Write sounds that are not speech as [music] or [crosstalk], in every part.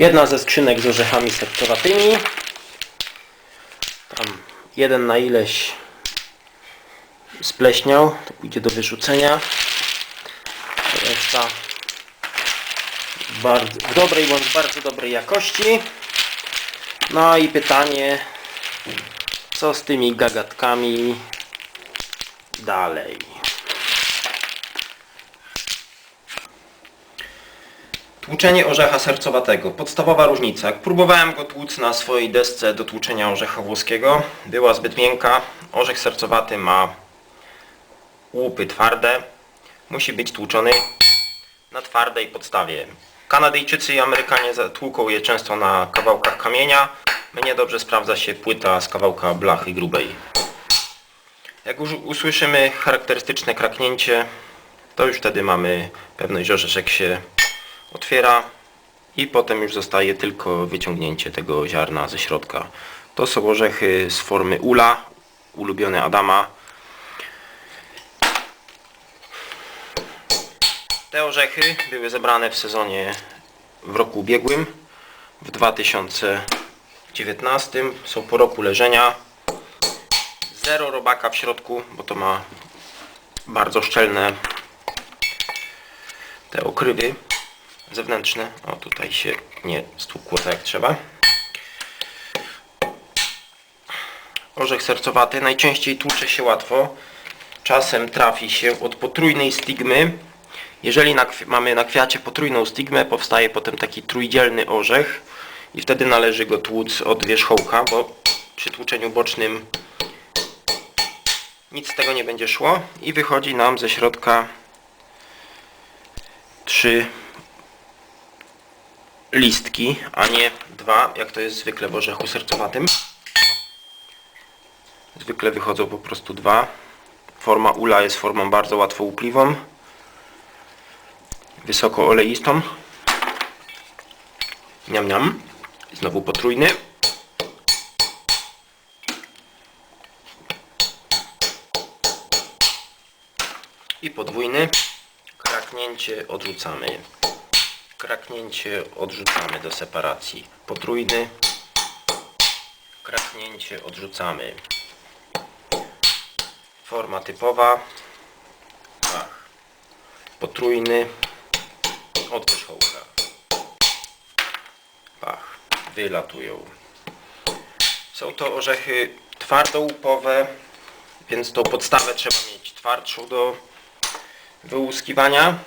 Jedna ze skrzynek z orzechami sercowatymi. Tam jeden na ileś spleśniał, to pójdzie do wyrzucenia. Reszta bardzo, w dobrej bądź bardzo dobrej jakości. No i pytanie, co z tymi gagatkami dalej? Tłuczenie orzecha sercowatego. Podstawowa różnica. Jak próbowałem go tłuc na swojej desce do tłuczenia orzecha włoskiego, była zbyt miękka. Orzech sercowaty ma łupy twarde. Musi być tłuczony na twardej podstawie. Kanadyjczycy i Amerykanie tłuką je często na kawałkach kamienia. Mnie dobrze sprawdza się płyta z kawałka blachy grubej. Jak już usłyszymy charakterystyczne kraknięcie, to już wtedy mamy pewność, że orzeszek się otwiera i potem już zostaje tylko wyciągnięcie tego ziarna ze środka. To są orzechy z formy ula, ulubione Adama. Te orzechy były zebrane w sezonie w roku ubiegłym, w 2019. Są po roku leżenia. Zero robaka w środku, bo to ma bardzo szczelne te okrywy zewnętrzne. O, tutaj się nie stłukło tak jak trzeba. Orzech sercowaty najczęściej tłucze się łatwo. Czasem trafi się od potrójnej stigmy. Jeżeli na mamy na kwiacie potrójną stigmę, powstaje potem taki trójdzielny orzech i wtedy należy go tłuc od wierzchołka, bo przy tłuczeniu bocznym nic z tego nie będzie szło i wychodzi nam ze środka trzy listki, a nie dwa, jak to jest zwykle w orzechu sercowatym. Zwykle wychodzą po prostu dwa. Forma ula jest formą bardzo łatwo upliwą. Wysoko oleistą. Niam niam. Znowu potrójny. I podwójny. Kraknięcie odrzucamy. Kraknięcie odrzucamy do separacji. Potrójny. Kraknięcie odrzucamy. Forma typowa. Pach. Potrójny. Od wierzchołka. Pach. Wylatują. Są to orzechy twardołupowe, więc tą podstawę trzeba mieć twardszą do wyłuskiwania.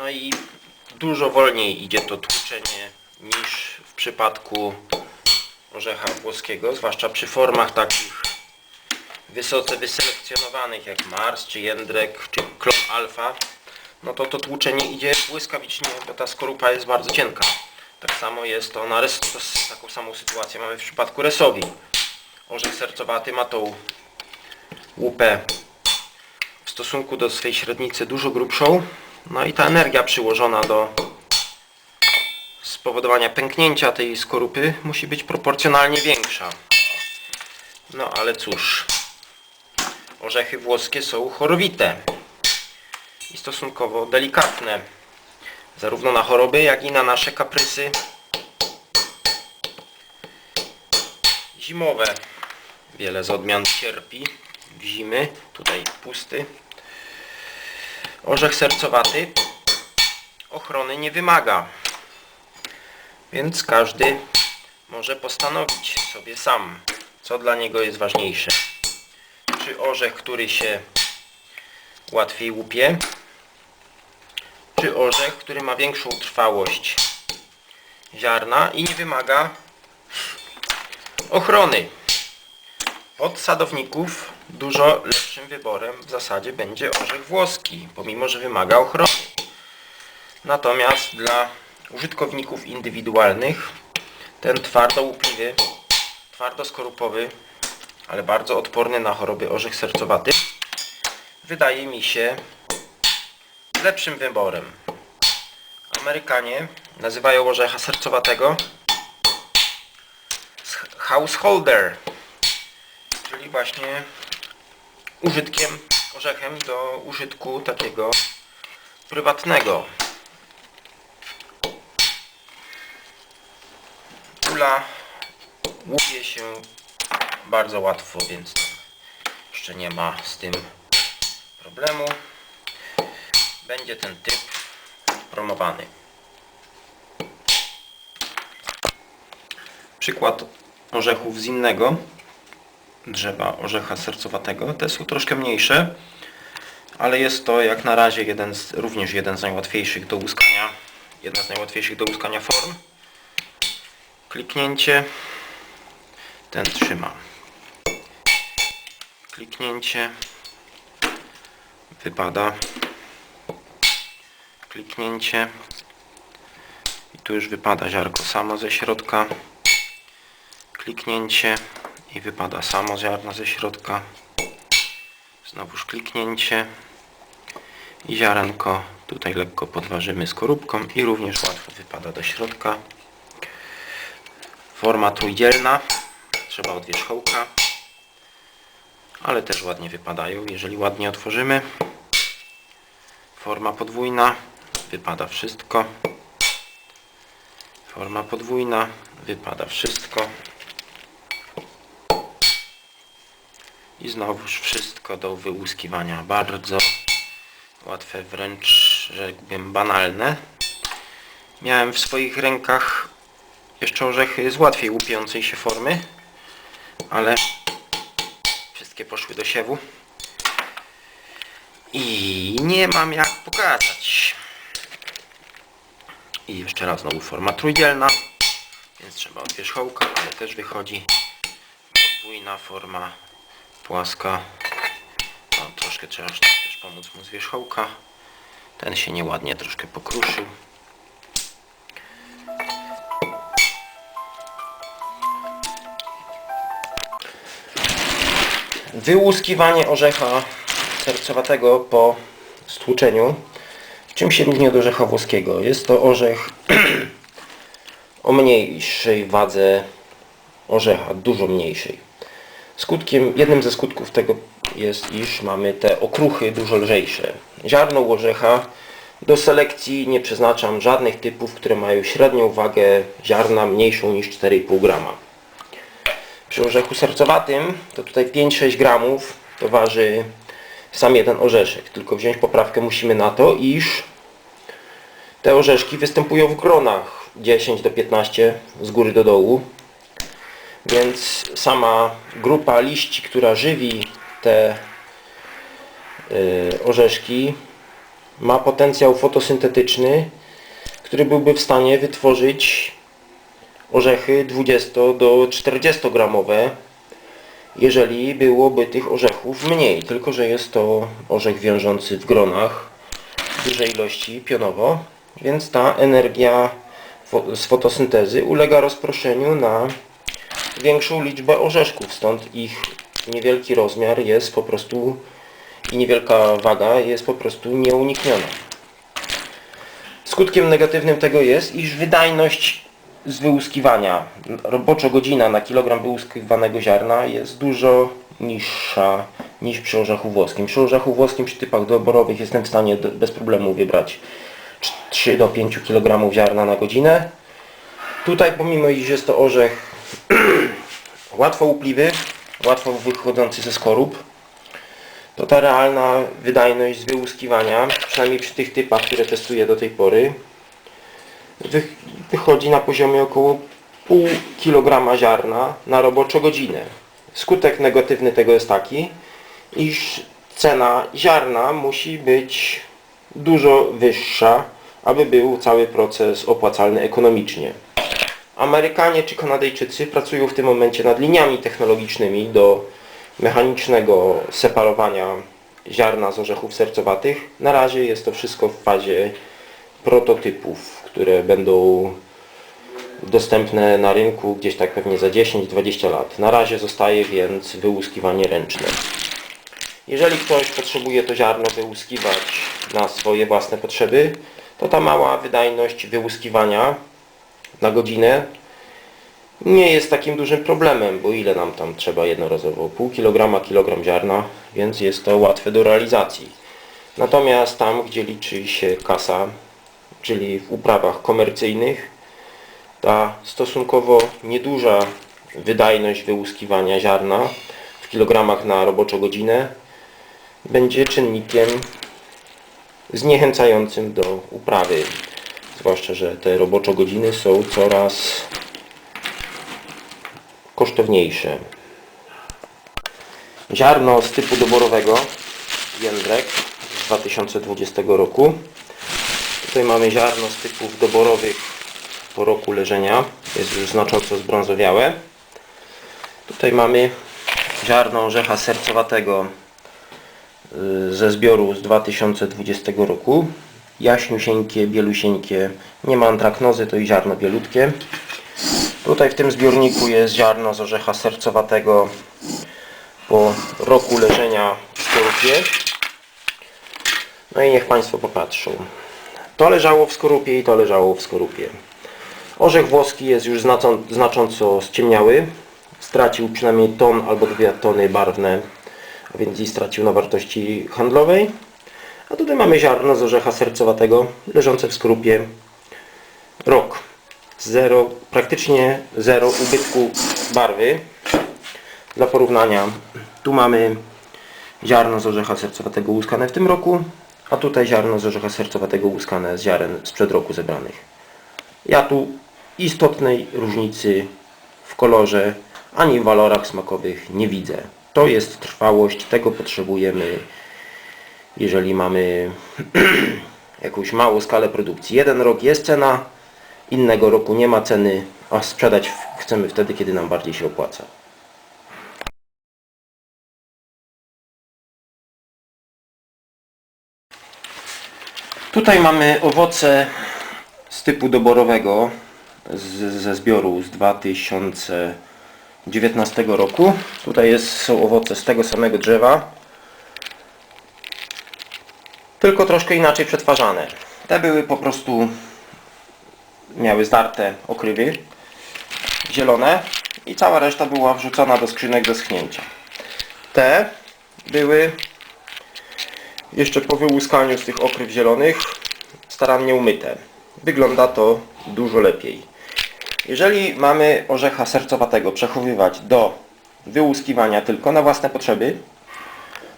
No i dużo wolniej idzie to tłuczenie niż w przypadku orzecha włoskiego, zwłaszcza przy formach takich wysoce wyselekcjonowanych jak Mars, czy Jędrek, czy Klon Alfa. No to to tłuczenie idzie błyskawicznie, bo ta skorupa jest bardzo cienka. Tak samo jest to na res, to taką samą sytuację mamy w przypadku resowi. Orzech sercowaty ma tą łupę w stosunku do swej średnicy dużo grubszą. No i ta energia przyłożona do spowodowania pęknięcia tej skorupy musi być proporcjonalnie większa. No ale cóż, orzechy włoskie są chorowite i stosunkowo delikatne. Zarówno na choroby, jak i na nasze kaprysy zimowe. Wiele z odmian cierpi w zimy. Tutaj pusty. Orzech sercowaty ochrony nie wymaga. Więc każdy może postanowić sobie sam, co dla niego jest ważniejsze. Czy orzech, który się łatwiej łupie, czy orzech, który ma większą trwałość ziarna i nie wymaga ochrony. Od sadowników dużo wyborem w zasadzie będzie orzech włoski, pomimo że wymaga ochrony. Natomiast dla użytkowników indywidualnych ten twardo łupliwy, twardo skorupowy, ale bardzo odporny na choroby orzech sercowaty wydaje mi się lepszym wyborem. Amerykanie nazywają orzecha sercowatego householder, czyli właśnie użytkiem orzechem do użytku takiego prywatnego. Kula łupie się bardzo łatwo, więc jeszcze nie ma z tym problemu. Będzie ten typ promowany. Przykład orzechów z innego drzewa orzecha sercowatego. Te są troszkę mniejsze, ale jest to jak na razie jeden z, również jeden z najłatwiejszych do łuskania, jedna z najłatwiejszych do łuskania form. Kliknięcie, ten trzyma. Kliknięcie, wypada. Kliknięcie i tu już wypada ziarko samo ze środka. Kliknięcie i wypada samo ziarno ze środka. Znowuż kliknięcie i ziarenko tutaj lekko podważymy skorupką i również łatwo wypada do środka. Forma trójdzielna, trzeba od wierzchołka, ale też ładnie wypadają, jeżeli ładnie otworzymy. Forma podwójna, wypada wszystko. Forma podwójna, wypada wszystko. I znowuż wszystko do wyłuskiwania. Bardzo łatwe, wręcz rzekłbym banalne. Miałem w swoich rękach jeszcze orzechy z łatwiej łupiącej się formy, ale wszystkie poszły do siewu. I nie mam jak pokazać. I jeszcze raz znowu forma trójdzielna, więc trzeba od wierzchołka, ale też wychodzi podwójna forma płaska. No, troszkę trzeba też pomóc mu z wierzchołka. Ten się nieładnie troszkę pokruszył. Wyłuskiwanie orzecha sercowatego po stłuczeniu. Czym się różni od orzecha włoskiego? Jest to orzech [clears throat] o mniejszej wadze orzecha, dużo mniejszej. Skutkiem, jednym ze skutków tego jest, iż mamy te okruchy dużo lżejsze. Ziarno orzecha do selekcji nie przeznaczam żadnych typów, które mają średnią wagę ziarna mniejszą niż 4,5 grama. Przy orzechu sercowatym to tutaj 5-6 gramów to waży sam jeden orzeszek. Tylko wziąć poprawkę musimy na to, iż te orzeszki występują w gronach 10 do 15 z góry do dołu. Więc sama grupa liści, która żywi te y, orzeszki ma potencjał fotosyntetyczny, który byłby w stanie wytworzyć orzechy 20 do 40 gramowe jeżeli byłoby tych orzechów mniej, tylko że jest to orzech wiążący w gronach w dużej ilości pionowo, więc ta energia z fotosyntezy ulega rozproszeniu na większą liczbę orzeszków, stąd ich niewielki rozmiar jest po prostu i niewielka waga jest po prostu nieunikniona. Skutkiem negatywnym tego jest, iż wydajność z wyłuskiwania, roboczo godzina na kilogram wyłuskiwanego ziarna jest dużo niższa niż przy orzechu włoskim. Przy orzechu włoskim, przy typach doborowych jestem w stanie bez problemu wybrać 3 do 5 kg ziarna na godzinę. Tutaj pomimo iż jest to orzech [clears throat] łatwo łupliwy, łatwo wychodzący ze skorup, to ta realna wydajność z wyłuskiwania, przynajmniej przy tych typach, które testuję do tej pory, wy, wychodzi na poziomie około pół kilograma ziarna na roboczą godzinę. Skutek negatywny tego jest taki, iż cena ziarna musi być dużo wyższa, aby był cały proces opłacalny ekonomicznie. Amerykanie czy Kanadyjczycy pracują w tym momencie nad liniami technologicznymi do mechanicznego separowania ziarna z orzechów sercowatych. Na razie jest to wszystko w fazie prototypów, które będą dostępne na rynku gdzieś tak pewnie za 10-20 lat. Na razie zostaje więc wyłuskiwanie ręczne. Jeżeli ktoś potrzebuje to ziarno wyłuskiwać na swoje własne potrzeby, to ta mała wydajność wyłuskiwania na godzinę nie jest takim dużym problemem, bo ile nam tam trzeba jednorazowo? Pół kilograma, kilogram ziarna, więc jest to łatwe do realizacji. Natomiast tam, gdzie liczy się kasa, czyli w uprawach komercyjnych, Ta stosunkowo nieduża wydajność wyłuskiwania ziarna w kilogramach na roboczą godzinę będzie czynnikiem zniechęcającym do uprawy. Zwłaszcza, że te roboczo godziny są coraz kosztowniejsze. Ziarno z typu doborowego Jędrek z 2020 roku. Tutaj mamy ziarno z typów doborowych po roku leżenia. Jest już znacząco zbrązowiałe. Tutaj mamy ziarno orzecha sercowatego y, ze zbioru z 2020 roku. Jaśniusieńkie, bielusieńkie. Nie ma antraknozy, to i ziarno bielutkie. Tutaj w tym zbiorniku jest ziarno z orzecha sercowatego po roku leżenia w skorupie. No i niech Państwo popatrzą. To leżało w skorupie i to leżało w skorupie. Orzech włoski jest już znaczą- znacząco ściemniały. Stracił przynajmniej ton albo dwie tony barwne, a więc i stracił na wartości handlowej. A tutaj mamy ziarno z orzecha sercowatego leżące w skorupie rok. Zero, praktycznie zero ubytku barwy. Dla porównania, tu mamy ziarno z orzecha sercowatego łuskane w tym roku, a tutaj ziarno z orzecha sercowatego łuskane z ziaren sprzed roku zebranych. Ja tu istotnej różnicy w kolorze ani w walorach smakowych nie widzę. To jest trwałość, tego potrzebujemy, jeżeli mamy [clears throat] jakąś małą skalę produkcji. Jeden rok jest cena, innego roku nie ma ceny, a sprzedać chcemy wtedy, kiedy nam bardziej się opłaca. Tutaj mamy owoce z typu doborowego z, ze zbioru z 2019 roku. Tutaj jest, są owoce z tego samego drzewa, tylko troszkę inaczej przetwarzane. Te były po prostu, miały zdarte okrywy zielone i cała reszta była wrzucona do skrzynek do schnięcia. Te były jeszcze po wyłuskaniu z tych okryw zielonych starannie umyte. Wygląda to dużo lepiej. Jeżeli mamy orzecha sercowatego przechowywać do wyłuskiwania tylko na własne potrzeby,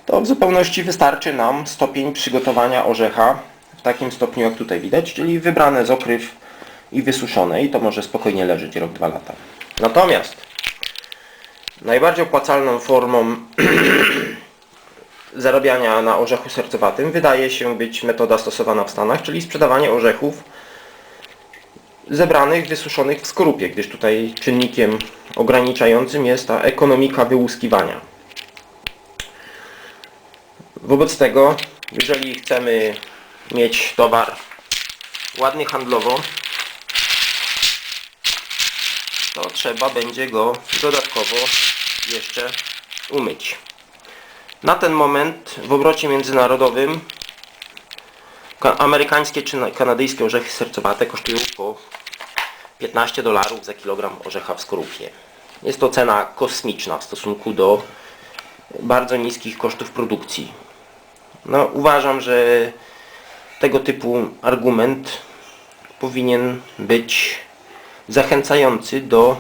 to w zupełności wystarczy nam stopień przygotowania orzecha w takim stopniu jak tutaj widać, czyli wybrane z okryw i wysuszone i to może spokojnie leżeć rok, dwa lata. Natomiast najbardziej opłacalną formą [clears throat] zarabiania na orzechu sercowatym wydaje się być metoda stosowana w Stanach, czyli sprzedawanie orzechów zebranych, wysuszonych w skorupie, gdyż tutaj czynnikiem ograniczającym jest ta ekonomika wyłuskiwania. Wobec tego, jeżeli chcemy mieć towar ładny handlowo, to trzeba będzie go dodatkowo jeszcze umyć. Na ten moment w obrocie międzynarodowym ka- amerykańskie czy na- kanadyjskie orzechy sercowate kosztują po 15 dolarów za kilogram orzecha w skorupie. Jest to cena kosmiczna w stosunku do bardzo niskich kosztów produkcji. No, uważam, że tego typu argument powinien być zachęcający do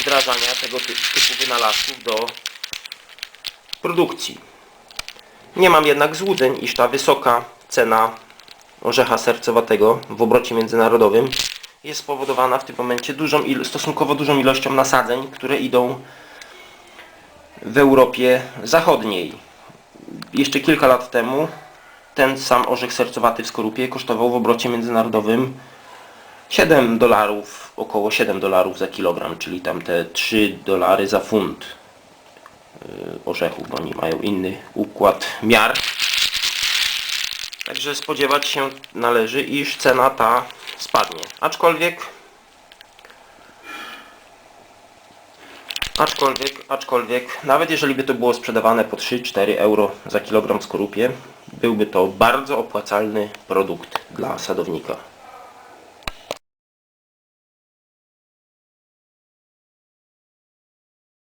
wdrażania tego ty- typu wynalazków do produkcji. Nie mam jednak złudzeń, iż ta wysoka cena orzecha sercowatego w obrocie międzynarodowym jest spowodowana w tym momencie dużą stosunkowo dużą ilością nasadzeń, które idą w Europie Zachodniej. Jeszcze kilka lat temu ten sam orzech sercowaty w skorupie kosztował w obrocie międzynarodowym 7 dolarów, około 7 dolarów za kilogram, czyli tam te 3 dolary za funt orzechów, bo oni mają inny układ miar. Także spodziewać się należy, iż cena ta spadnie. Aczkolwiek aczkolwiek, aczkolwiek nawet jeżeli by to było sprzedawane po 3-4 euro za kilogram skorupie, byłby to bardzo opłacalny produkt dla sadownika.